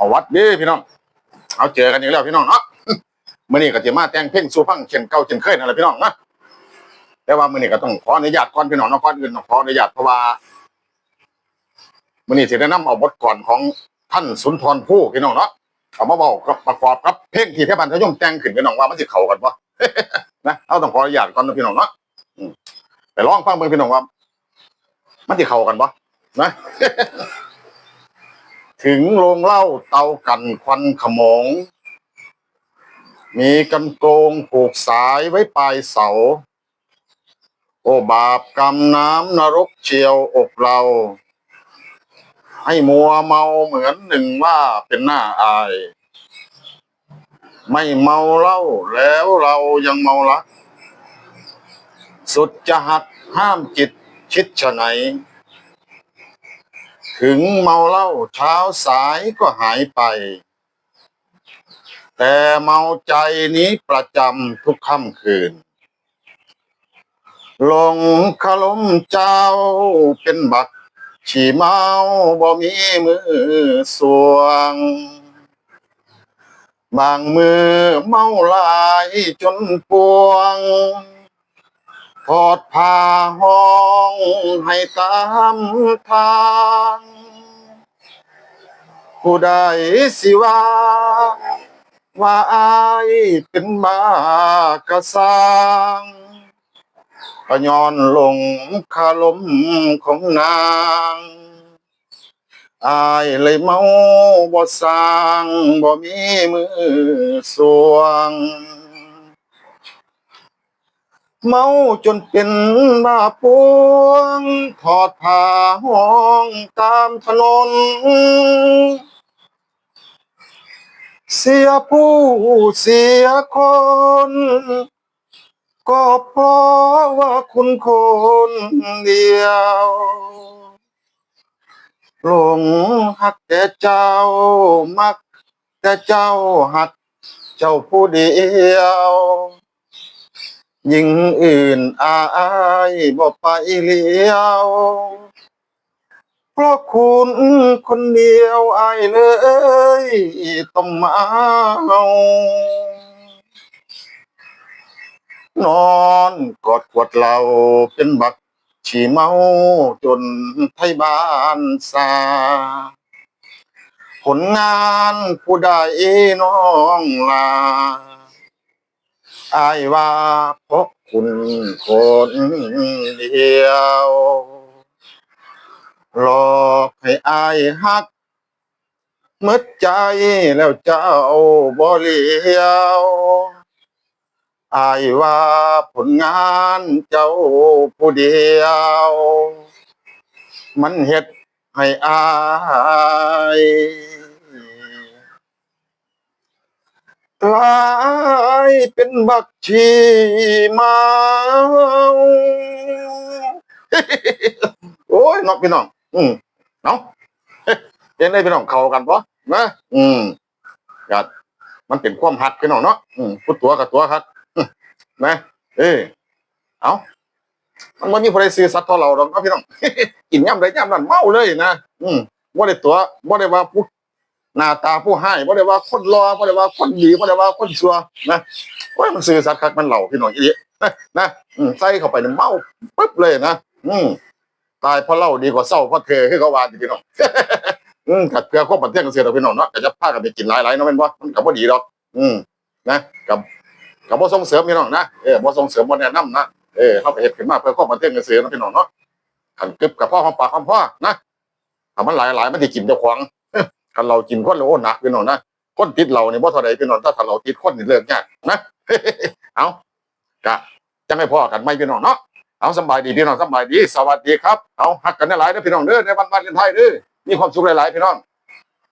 เอาวัดเด้พี่น้อง เอาเจอกันอีกแล้วพี่น้องเนาะมื่อนี้ก็จะมาแต่งเพลงสู่ฟังเช่นเก่าเช่นเคยนั่นแหละพี่น้องนะแต่ว่ามื่อนี้ก็ต้องขออนุญาตก่อนพี่น้องนะก่อนอื่นต้องขออนุญาตเพราะว่ามื่อนี้สิได้นำเอาบทก่อนของท่านสุนทรภู่พี่น้องเนาะเอามาบอกกับประกอบกับเพลงที่เทพบันทยงแต่งขึ้นพี่น้องว่ามันสิเข้ากันปะนะเอาต้องขออนุญาตก่อนนะพี่น้องเนาะไปลองฟังเบิ่งพี่น้องว่า มันสิเข้ากันปะนะ ถึงโรงเหล้าเตากันควันขมง มีกันโกงผูกสายไว้ปลายเสา โอบาปกรรมน้ำนรกเชียวอกเรา ให้มัวเมาเหมือนหนึ่งว่าเป็นหน้าอาย ไม่เมาเหล้าแล้วเรายังเมาละสุดจะหัดห้ามจิตชิดชะไหน ถึงเมาเหล้าเช้าสายก็หายไป แต่เมาใจนี้ประจำทุกค่ำคืน ลงคาลมเจ้าเป็นบัก ฉีเมาบ่มีมือสวง บางมือเมาหลายจนปวง ทอดผ้าห้องให้ตามทางผู้ใดสิว่า ว่าอายเป็นบากระสังก็ย้อนลงคาลมของนางอายเลยเมาบ่สร้างบ่มีมือสวง เมาจนเป็นบ้าปวง ถอดผ้าห้องตามถนน เสียผู้เสียคน ก็เพราะว่าคุณคนเดียวหลงหักแต่เจ้ามัก แต่เจ้าหัก เจ้าผู้เดียว ยิ่งอื่นอายบ่ไปเลี้ยวเพราะคุณคนเดียวอายเลยต้องมาเอานอนกอดขวดเหล้าเป็นบักฉี่เมาจนไทยบ้านซาผลงานผู้ใดน้องลา อายว่าเพราะคุณคนเดียวหลอกให้อายฮักมืดใจแล้วเจ้าบ่เลียวอายว่าผลงานเจ้าผู้เดียว มันเฮ็ดให้อายลา เป็นบักชีมาโอ้ยน้องพี่น้อง อืมเนาะเห็นได้พี่น้องเข้ากันปะนะอืมกัดมันเป็นความหักพี่น้องเนาะอืมพูดตัวกับตัวครับนะเออเอามันไม่มีใครซื้อสัตว์ทอเราหรอกนะพี่น้องกินย่ำไรย่ำนั่นเมาเลยนะอืมว่าได้ตัวว่าได้ว่าผู้ หน้าตาผู้ให้ว่าได้ว่าคนรอว่าได้ว่าคนดีว่าได้ว่าคนชัวนะโอ้ยมันซื้อสัตว์คักมันเหล่าพี่น้องอีเดียนะนะใส่เข้าไปเนี่ยเมาปึ๊บเลยนะอืมตายเพราะเหล่าดีกว่าเศร้าเพราะเธอให้เขาวานพี่น้องอืมขัดเกลือควบบันเทิงกันเสียเราพี่น้องเนาะก็จะพากันไปกินหลายๆเนาะเป็นว่ามันกับว่าดีดอก อืมนะกับกับบ่ส่งเสริมพี่น้องนะเออบ่ส่งเสริมบ่แนะนำนะเออเขาไปเฮ็ดขึ้นมาเพื่อควบบันเทิงกันเสียเนาะพี่น้องเนาะขันกึบกับพ่อหอมปากหอมพ่อนะถ้ามันหลายๆมันสิกินเจ้าของ คันเรากินคนเราโอ้หนักพี่น้องนะคนติดเราเนี่บ่เท่าไรพี่น้องถ้าถ้าเราติดคนนี่เลิกยากนะเอากะจะไม่พอกันไม่พี่น้องเนาะเอาสบายดีพี่น้องสบายดี สวัสดีครับเอาหักกันได้หลายเด้อพี่น้องเด้อในวันวาเลนไทน์เด้อมีความสุขหลายๆพี่น้อง